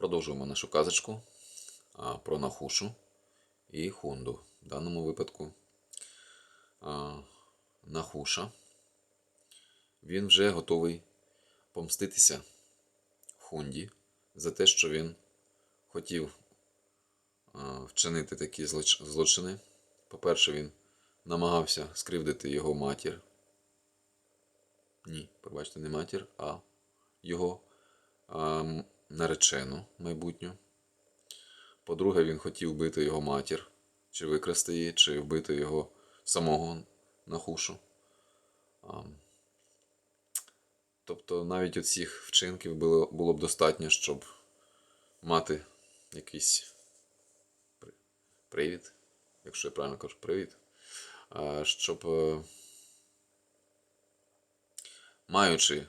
Продовжуємо нашу казочку про Нахушу і Хунду. В даному випадку Нахуша він вже готовий помститися Хунді за те, що він хотів вчинити такі злочини. По-перше, він намагався скривдити його матір. Ні, пробачте, не матір, а його наречену майбутню. По-друге, він хотів вбити його матір, чи викрасти її, чи вбити його самого нахушу. А, Тобто навіть оцих вчинків було, було б достатньо, щоб мати якийсь при- привід, якщо я правильно кажу, привід, щоб, е, маючи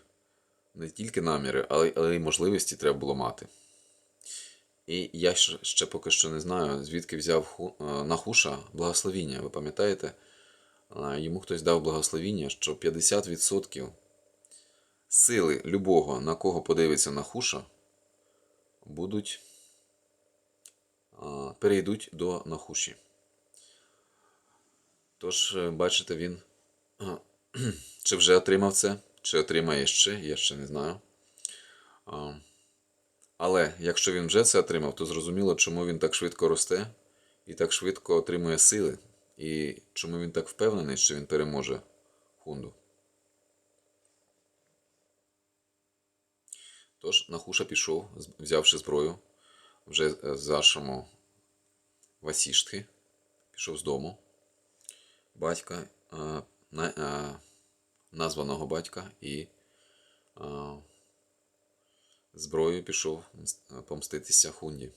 не тільки наміри, але, але й можливості треба було мати. І я ще, поки що не знаю, звідки взяв е, Нахуша благословіння. Ви пам'ятаєте? Е, Йому хтось дав благословіння, що 50% сили любого, на кого подивиться Нахуша, будуть е, перейдуть до Нахуші. Тож, бачите, він чи вже отримав це, чи отримає ще, я ще не знаю. Але якщо він вже це отримав, то зрозуміло, чому він так швидко росте і так швидко отримує сили, і чому він так впевнений, що він переможе Хунду. Тож Нахуша пішов, взявши зброю, вже е, з ашраму Васіштхи, пішов з дому батька, е, на, е, названого батька, і е, зброєю пішов помститися Хунді.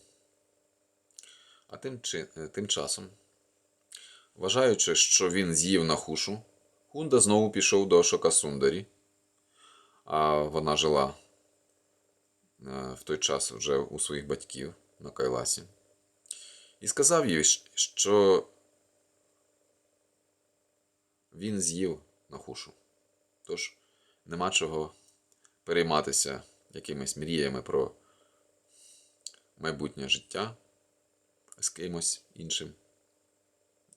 А тим, чи, тим часом, вважаючи, що він з'їв Нахушу, Хунда знову пішов до Шокасундарі, а вона жила е, в той час вже у своїх батьків на Кайласі, і сказав їй, що він з'їв Нахушу. Тож нема чого перейматися якимись мріями про майбутнє життя з кимось іншим,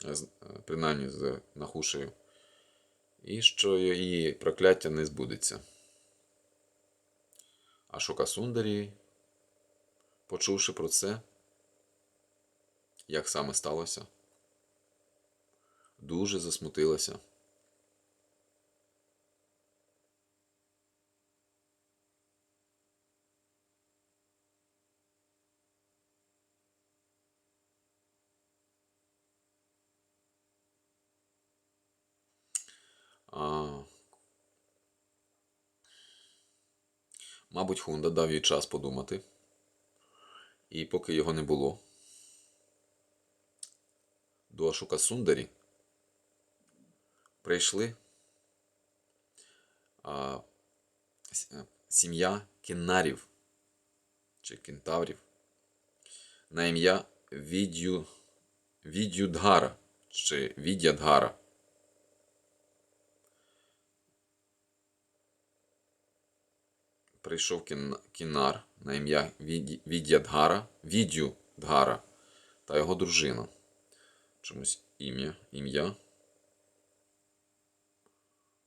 е, принаймні з Нахушею, і що її прокляття не збудеться. А Шокасундарі, почувши про це, як саме сталося, дуже засмутилася. Мабуть, Хунда дав їй час подумати. І поки його не було, до Ашука Сундарі прийшли. А, е, сім'я кіннарів чи кентаврів на ім'я Відю, Відюдгара. Чи Відядгара. Прийшов кінар на ім'я Відядгара, Відюдгара та його дружина. Чомусь ім'я, ім'я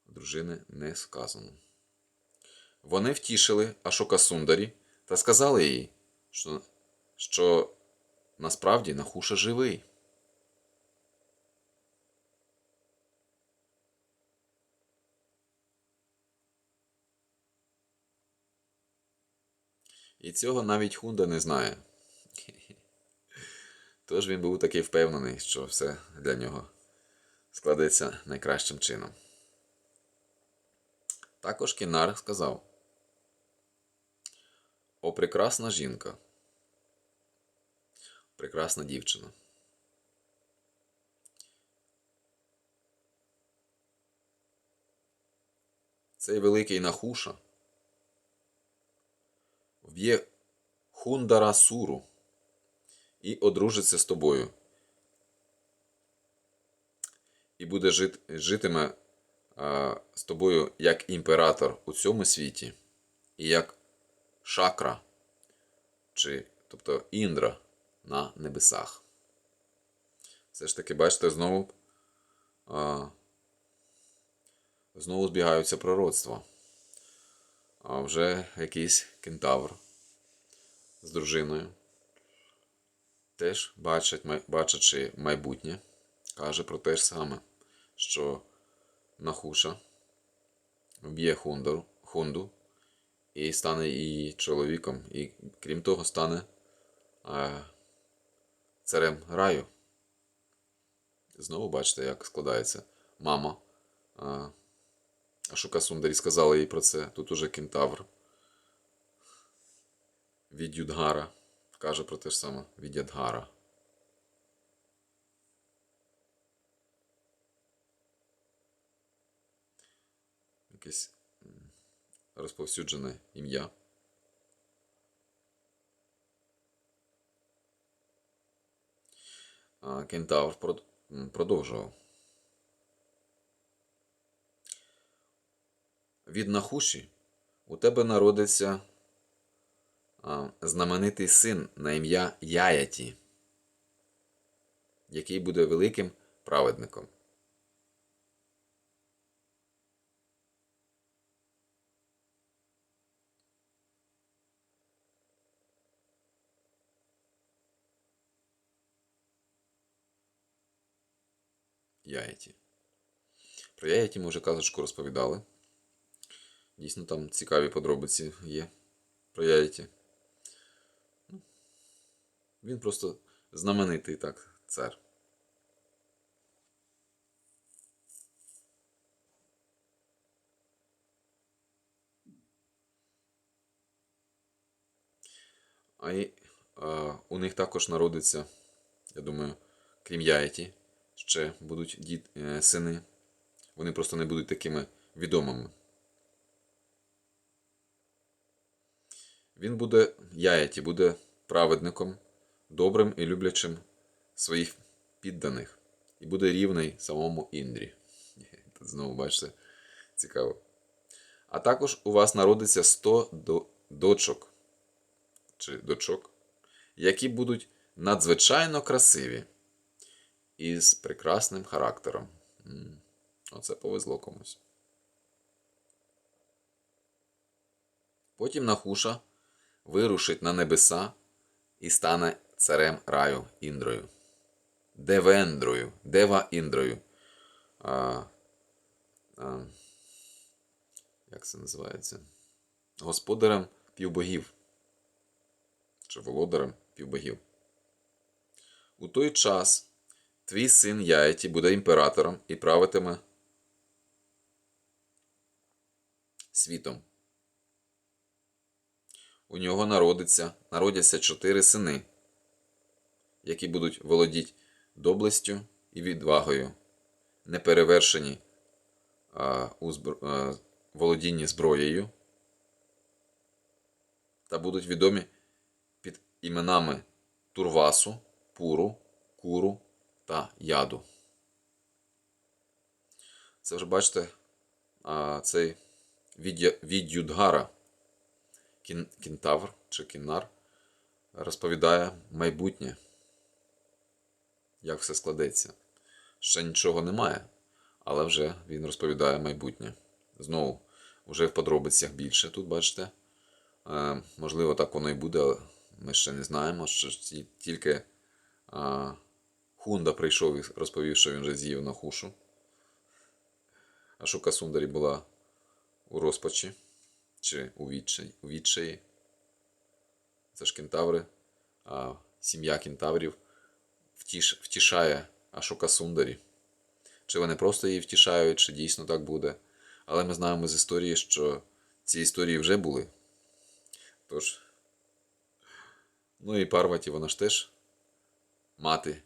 дружини не сказано. Вони втішили Ашока Сундарі та сказали їй, що, що насправді Нахуша живий. І цього навіть Хунда не знає. Тож він був такий впевнений, що все для нього складеться найкращим чином. Також Кінар сказав: О, прекрасна жінка, прекрасна дівчина. Цей великий Нахуша вб'є Хундара Суру і одружиться з тобою. І буде жит, житиме а, з тобою як імператор у цьому світі, і як шакра чи, тобто Індра на небесах. Все ж таки, бачите, знову, а, знову збігаються пророцтва. А вже якийсь кентавр з дружиною. Теж бачать, бачачи майбутнє, каже про те ж саме, що Нахуша вб'є Хунду, і стане її чоловіком, і крім того, стане е, царем раю. Знову бачите, як складається мама. Ашука Сундарі сказала їй про це. Тут уже кентавр. Від Юдгара. Каже про те ж саме від Ядгара. Якесь розповсюджене ім'я. Кентавр продовжував. Від Нахуші у тебе народиться знаменитий син на ім'я Яяті, який буде великим праведником. Яяті. Про Яяті ми вже казочку розповідали. Дійсно, там цікаві подробиці є про Яяті. Він просто знаменитий так цар. А і, е, у них також народиться, я думаю, крім Яяті, ще будуть дід, е, сини. Вони просто не будуть такими відомими. Він буде Яяті, буде праведником, добрим і люблячим своїх підданих, і буде рівний самому Індрі. Тут знову бачите, цікаво. А також у вас народиться 100 до- дочок чи дочок, які будуть надзвичайно красиві і з прекрасним характером. Оце повезло комусь. Потім Нахуша вирушить на небеса і стане царем раю Індрою. Девендрою, Дева Індрою. А, а, як це називається? Господарем півбогів. Чи володарем півбогів. У той час твій син Яйті буде імператором і правитиме світом. У нього народиться, народяться чотири сини, які будуть володіти доблестю і відвагою, неперевершені а, у збр... а, володінні зброєю, та будуть відомі під іменами Турвасу, Пуру, Куру та Яду. Це вже бачите, а, цей від, Юдгара кін, кентавр чи кіннар розповідає майбутнє, як все складеться. Ще нічого немає, але вже він розповідає майбутнє. Знову, вже в подробицях більше тут бачите. Е, можливо, так воно і буде, але ми ще не знаємо. Що тільки е, Хунда прийшов і розповів, що він вже з'їв на хушу. А Шука Сундарі була у розпачі чи у відчаї. У відчаї. Це ж кентаври, а сім'я кентаврів втіш, втішає Ашока Сундарі. Чи вони просто її втішають, чи дійсно так буде. Але ми знаємо з історії, що ці історії вже були. Тож. Ну і Парваті, вона ж теж мати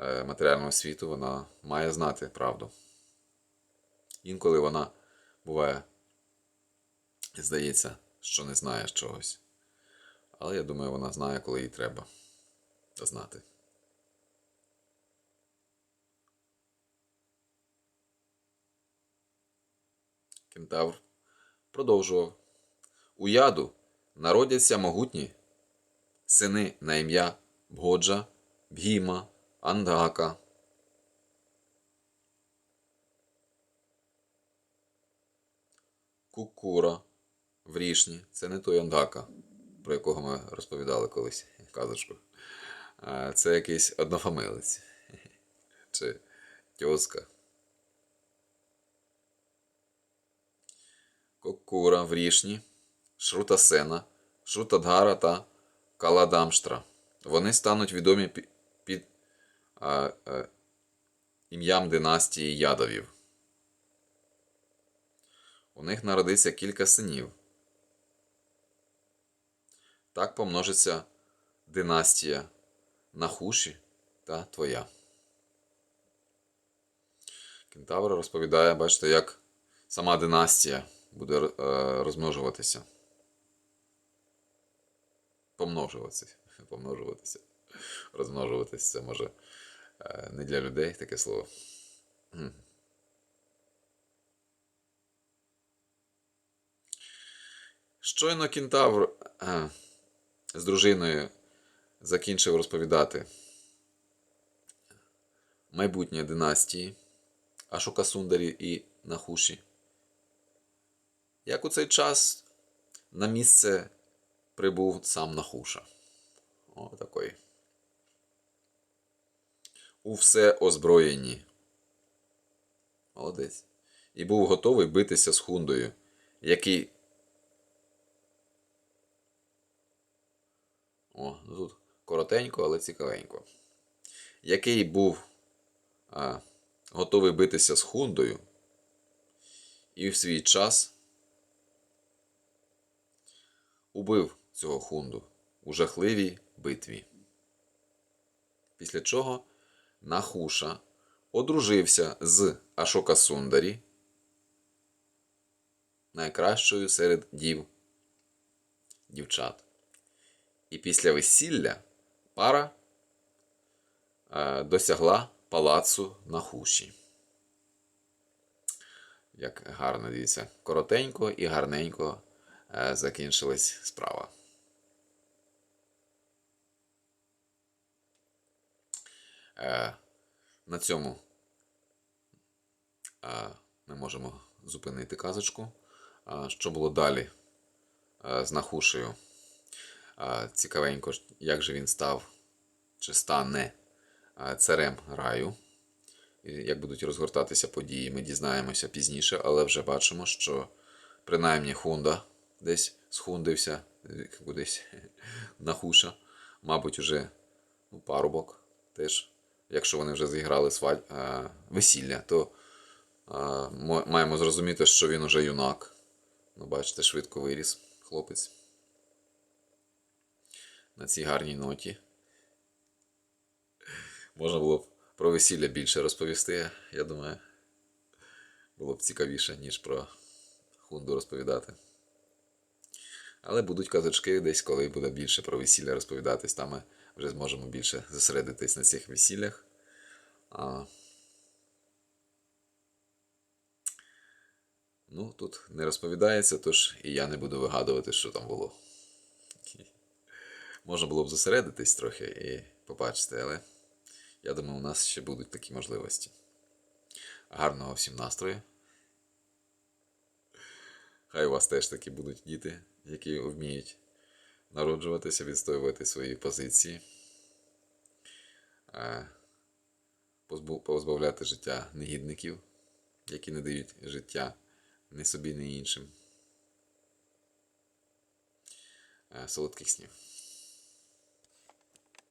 е, матеріального світу, вона має знати правду. Інколи вона буває здається, що не знає чогось. Але я думаю, вона знає, коли їй треба знати. Кентавр продовжував. У яду народяться могутні сини на ім'я Бгоджа, Бгіма, Андака. Кукура, Врішні. Це не той Андака, про якого ми розповідали колись казочку. Це якийсь однофамилець. Чи тьоска. Кокура, Врішні, Шрутасена, Шрутадгара та Каладамштра. Вони стануть відомі під а, а, ім'ям династії Ядовів. У них народиться кілька синів. Так помножиться династія Нахуші та твоя. Кентавр розповідає, бачите, як сама династія буде е, розмножуватися. Помножуватися. Помножуватися. Розмножуватися це може е, не для людей таке слово. Щойно кентавр е, з дружиною закінчив розповідати майбутнє династії Ашока Сундарі і Нахуші. Як у цей час на місце прибув сам Нахуша. О, такий. У все озброєнні. Молодець. І був готовий битися з Хундою, який. О, ну тут коротенько, але цікавенько. Який був а, готовий битися з Хундою, і в свій час убив цього хунду у жахливій битві. Після чого Нахуша одружився з Ашока Сундарі, найкращою серед дів дівчат. І після весілля пара е, досягла палацу Нахуші. Як гарно дивіться, коротенько і гарненько закінчилась справа. Е, на цьому е, ми можемо зупинити казочку. Що було далі е, з Нахушею? Е, Цікавенько, як же він став чи стане е, царем раю. Як будуть розгортатися події, ми дізнаємося пізніше, але вже бачимо, що принаймні Хунда десь схундився, е, кудись Нахуша, мабуть, уже ну, парубок теж. Якщо вони вже зіграли свадь... е, весілля, то е, мо- маємо зрозуміти, що він уже юнак. Ну, бачите, швидко виріс хлопець. На цій гарній ноті. Можна було б про весілля більше розповісти, я думаю. Було б цікавіше, ніж про Хунду розповідати. Але будуть казочки десь, коли буде більше про весілля розповідатись, там ми вже зможемо більше зосередитись на цих весіллях. А... Ну, тут не розповідається, тож і я не буду вигадувати, що там було. Можна було б зосередитись трохи і побачити, але я думаю, у нас ще будуть такі можливості. Гарного всім настрою. Хай у вас теж такі будуть діти, які вміють народжуватися, відстоювати свої позиції, е, позбавляти життя негідників, які не дають життя ні собі, ні іншим. Е, Солодких снів.